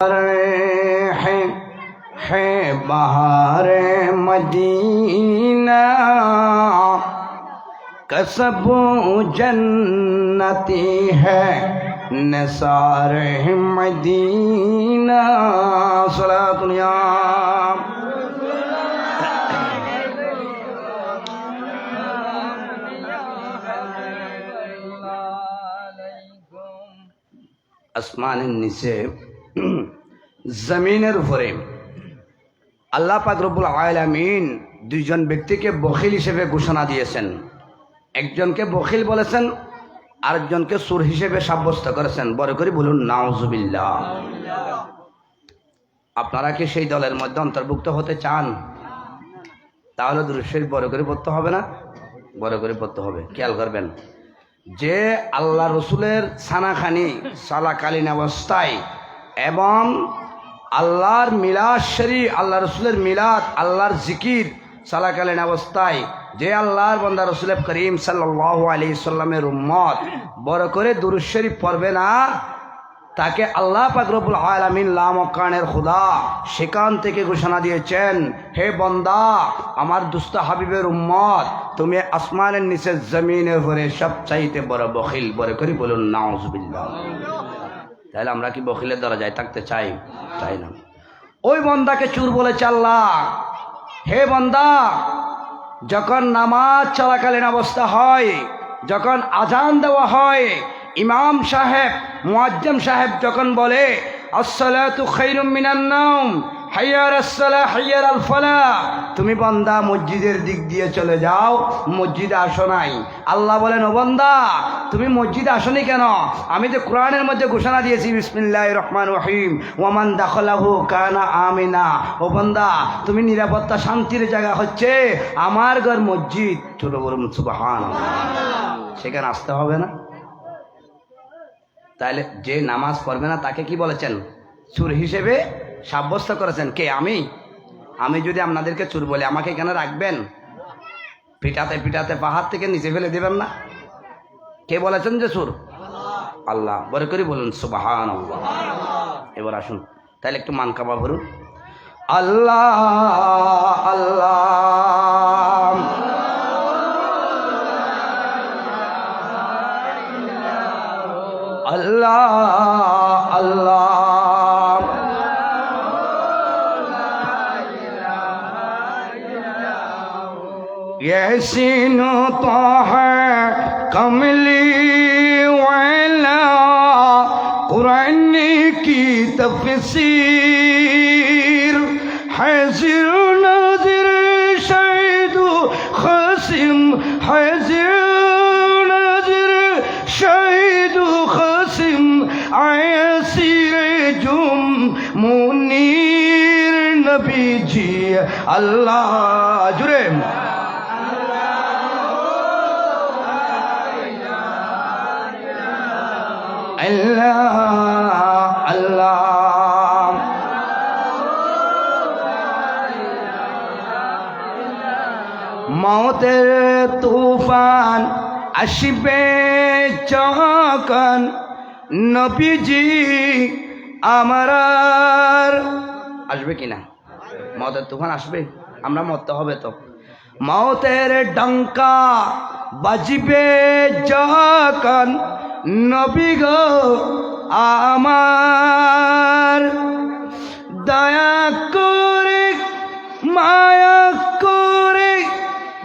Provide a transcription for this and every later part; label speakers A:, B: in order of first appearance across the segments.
A: है है बहार मदीना। कसब जन्नती है नसार मदीना। सला दुनिया असमान निसेब জমিনের উপরে। আল্লাহ পাক রব্বুল আলামিন দুইজন ব্যক্তিকে বখিল হিসেবে ঘোষণা দিয়েছেন। একজনকে বখিল বলেছেন, আরেকজনকে সুর হিসেবে সাব্যস্ত করেছেন। বড় করে বলুন, নাউজুবিল্লাহ। আপনারা কি সেই দলের মধ্যে অন্তর্ভুক্ত হতে চান? তাহলে দৃশ্যের বড় করে পড়তে হবে না? বড় করে পড়তে হবে। খেয়াল করবেন, যে আল্লাহ রসুলের সানাখানি সালাকালীন অবস্থায় এবং আল্লাহর মিলাদ শরী আল্লাহ রসুলের মিলাদ, আল্লাহর জিকির সালাকালীন অবস্থায় যে আল্লাহর বন্দা রসুল করিম সাল্লাহ আলি সাল্লামের উম্মত বড় করে দুরুশ্বরী পড়বে না, তাকে আল্লাহ পাকরবুল আলমিন লামকানের খুদা সেখান থেকে ঘোষণা দিয়েছেন, হে বন্দা, আমার দুস্ত হাবিবের উম্মত, তুমি আসমানের নিচে জমিনের ভরে সব চাইতে বড় বখিল, বড় করে বলুন নাউজবিল্লা তাহলে আমরা কি বকিলের দ্বারা যাই? থাকতে চাই? চাই না। ওই বন্দাকে চুর বলে চাল্লা হে বন্দা, যখন নামাজ চলাকালীন অবস্থা হয়, যখন আজান দেওয়া হয়, ইমাম সাহেব, মুয়াজ্জম সাহেব যখন বলে, আসসালাতু খাইরুম মিনান নাওম হাইয়ার হাইয়ার তুমি বন্দা, মসজিদের দিক দিয়ে চলে যাও, মসজিদ আসো নাই আল্লাহ বলেন, ও বান্দা, তুমি মসজিদে আসনি কেন? আমি তো কোরআনের মধ্যে ঘোষণা দিয়েছি বিসমিল্লাহ রহমান রহিম ওমান দাখলাহু কানা আমিনা। ও বান্দা, তুমি নিরাপত্তা, শান্তির জায়গা হচ্ছে আমার ঘর, মসজিদ। ছোট বড় সুবাহান সেখানে আসতে হবে না। তাহলে যে নামাজ পড়বে না, তাকে কি বলেছেন? চুর হিসেবে সাব্যস্ত করেছেন। কে, আমি? আমি যদি আপনাদেরকে চুর বলি, আমাকে কেন রাখবেন? পিটাতে পিটাতে পাহাড় থেকে নিচে ফেলে দেবেন না? কে বলেছেন যে চুর? আল্লাহ। বরে করি বলুন সুবাহান এবার আসুন, তাহলে একটু মান কাবা ভরুন। আল্লাহ আল্লাহ। আল্লাহ আল্লাহ। حسین تو ہے کملی والا قرآن کی تفسیر حضر نظر شہید خسم حضر نظر شہید خسم عیسیر جم منیر نبی جی اللہ جرے আল্লাহ আল্লাহ। মতের তুফান আসবে যখন নবীজি আমার আসবে কিনা মতের তুফান আসবে? আমরা মরতে হবে তো। মতের ডঙ্কা বাজবে যখন নবী গো, আমার। দয়া করে, মায়া করে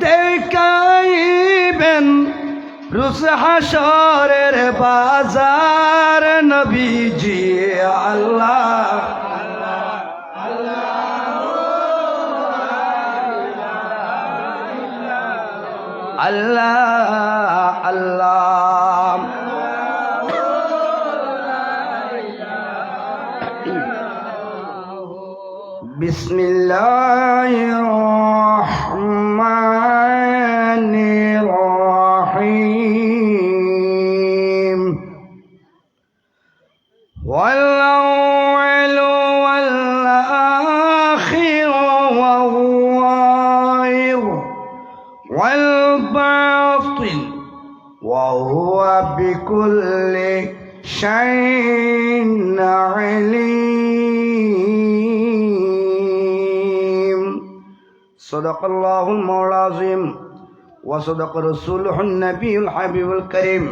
A: দেখাইবেন রুস হাসরের বাজার নবীজি, আল্লাহ। আল্লাহ আল্লাহ। بسم الله الرحمن الرحيم. والأول والآخر والظاهر والباطن وهو بكل شيء عليم. صدق الله المولى العظيم وصدق رسوله النبي الحبيب الكريم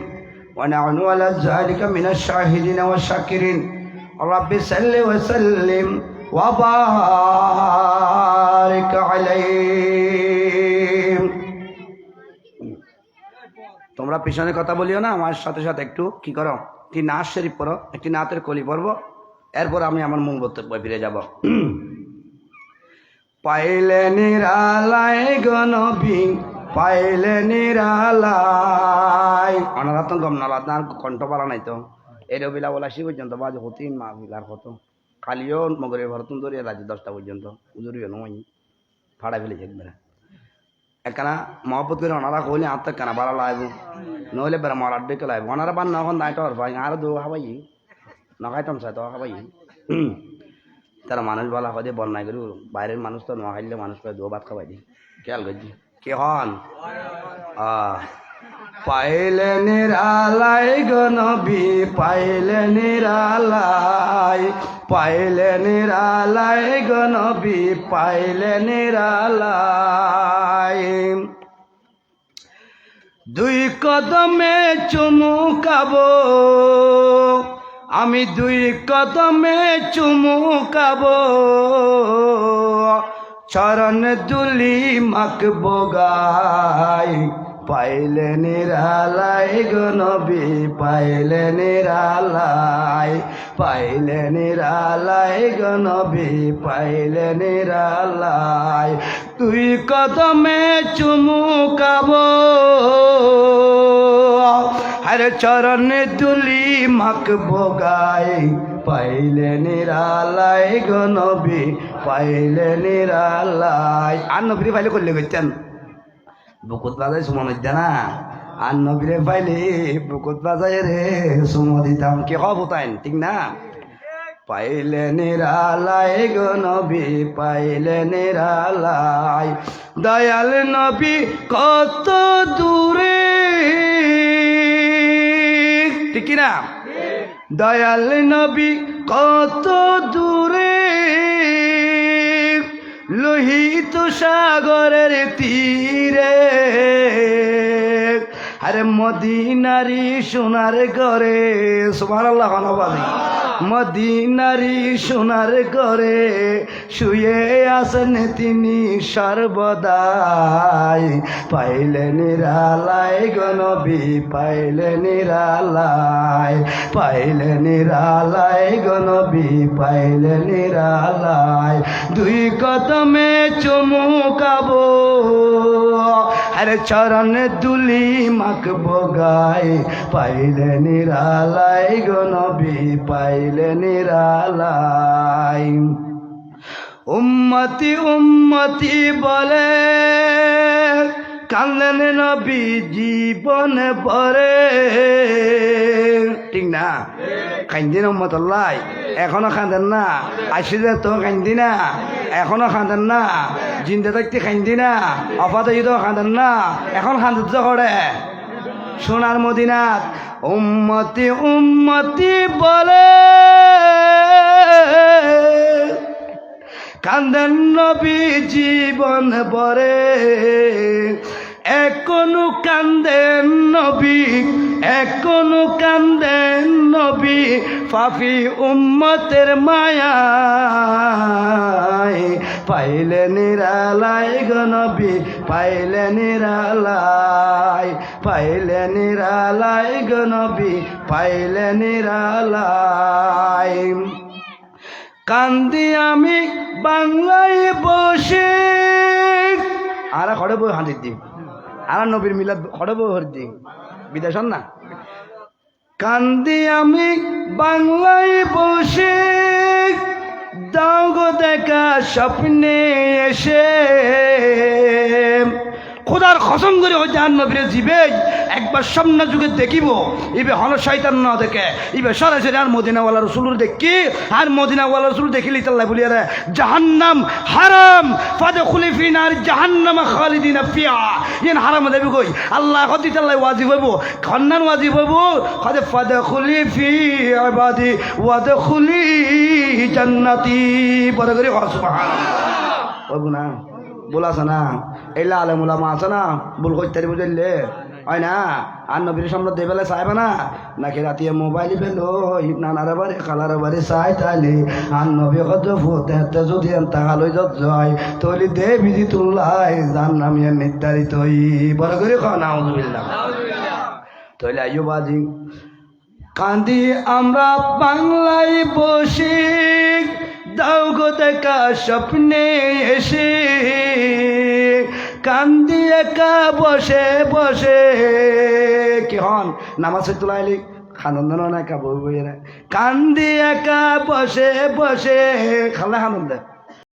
A: ونحن على ذلك من الشاهدين والشاكرين رب صل وسلم وبارك عليه তোমরা পিছনে কথা বলিও না আমার সাথে সাথে একটু কি করো একটি নাচ শরীফ পড়ো একটি নাতের কলি পড়বো এরপর আমি আমার মূল বক্তব্য ফিরে যাব পাইলে নিরালায় গনবি পাইলে নিরালায় অনারা তো গম নালা আপনার কণ্ঠ পালা নাই তো। এই রবিলা বলা সে পর্যন্ত, বাজ হতিন মা বিলার কত কালিও মগরের ভরতন ধরিয়া রাজি দশটা পর্যন্ত, উজুরিও নয়। ফাড়া ফেলেছে একবারে। একখানা মহব্বত করে ওনারা কইলে আর তো কেনা বাড়া লাইব। নইলে বেড়া মার আড্ডে কে লাইব। ওনারা বান নখন দায় টর ভাই। আর দু খাবাই নখাইতাম তো খাবাই তারা মানুষ বলা হয় বন্যায় করি বাইরের মানুষ তো নোয়া খাইলে মানুষ পায় দু ভাত খাবাই দি খেয়াল করছি কে হন? পাইলে নিরালাই গনবি পাইলে নিরালাই পাইলে নিরালাই গনবি পাইলে নিরালাই দুই কদমে চুমু চুমুকাবো আমি দুই কদমে চুমুকাবো চরণ দুলি মাখবো গাই পাইলে নিরালাই গনবি পাইলে নিরালাই। পাইলে নিরালাই গনবি পাইলে নিরালাই। তুই কদমে চুমুকাবো হরে চরণ দুলি মাখবো গাই পাইলে নিরালাই গনবি পাইলে নিরালাই। আর নবী পাইলে করলে গেছেন বুকুত বাজাই সুমন হইতে না। আর নবীরে পাইলে বুকুত বাজাই রে সুম দিতাম কে তাইন, ঠিক না? পাইলে নিরালাই গো নবী পাইলে নিরালাই। দয়াল নবী, কত দূরে ঠিক কিনা? দয়াল নবী কত দূরে? লোহিত সাগরের তীরে। আরে মদিনারি সোনার ঘরে সুমার আল্লাহ মদিনারি সোনার ঘরে শুয়ে আসেন তিনি সর্বদাই। পাইলে নিরালাই গনবি পাইলে নিরালাই পাইলে নিরালাই গনবি পাইলে নিরালাই দুই কদমে চুমুকাবো আরে চরণ দুলি মাখবো গাই পাইলে নিরালাই গনবি পাইলে নিরালাই। উম্মতি উম্মতি বলে কান্দেন নবী জীবন পরে ঠিক না? কান্দিন উম্মত এখনও খাঁদেন না আসিলে তো কান্দি না। এখনও খাঁদেন না। জিন্দে থাকতে খান্দি না। অপাত ঈদও খাঁদেন না। এখন খান্দে করে। সোনার মদিনাত উম্মতি উম্মতি বলে। কান্দেন নবী জীবন বরে এখনও কান্দেন নবী, এখনও কান্দেন নবী পাপি উম্মতের মায়া পাইলে নিরালাই গনবী পাইলে নিরালাই পাইলে নিরালাই গনবী পাইলে নিরালাই কান্দি আমি বাংলায় বসে। আর খড়ে বই হাঁটির দিন আর নবীর মিলাদ হরব হরদি বিদেশ না। কান্দি আমি বাংলায় বসে, দাও দেখা স্বপ্নে এসে। খোদার খসম করে ও জাহান নবীরে জিবে একবার সামনে যুগে দেখিব, ইবে হন শয়তান না দেখে। ইবে সরাসরি আর মদিনাওয়ালা রসুল দেখি, আর মদিনাওয়ালা রসুল দেখিলি তাল্লাই বলি আরে জাহান্নাম হারাম ফাদে খুলিফিন আর জাহান্নাম খালিদিন ফিয়া ইন হারাম দেবি কই? আল্লাহ কদি তাল্লাই ওয়াজিব হইব, খন্নান ওয়াজিব হইব। ফাদে ফাদে খুলিফি ইবাদি ওয়াদে খুলি জান্নাতি। বড় করে সুবহানাল্লাহ। ওগো না বল আছে না? এইলা আলে মুলামা আছে না? ভুল করতে বুঝলে হয় না? আর নবীর সামনে দেবেলে চাইবে না? নাকি রাতিয়ে মোবাইল পেল নানার বাড়ি, খালার বাড়ি চাই তাইলে। আর নবী কত হাতে যদি তাকালৈ যত যায় তৈলি দে বিধি তুল্লাই জান নামিয়ে নির্ধারিত বড় করে খাওয়া না তৈলে আইও বাজি কান্দি আমরা বাংলায় বসে, দাও গো দেখা স্বপ্নে এসে। কান্দি একা বসে বসে। কি হন? নামাজে তুলাইলি খানন্দ না একা? বই বইয়েরা কান্দি একা বসে বসে। খালা আনন্দ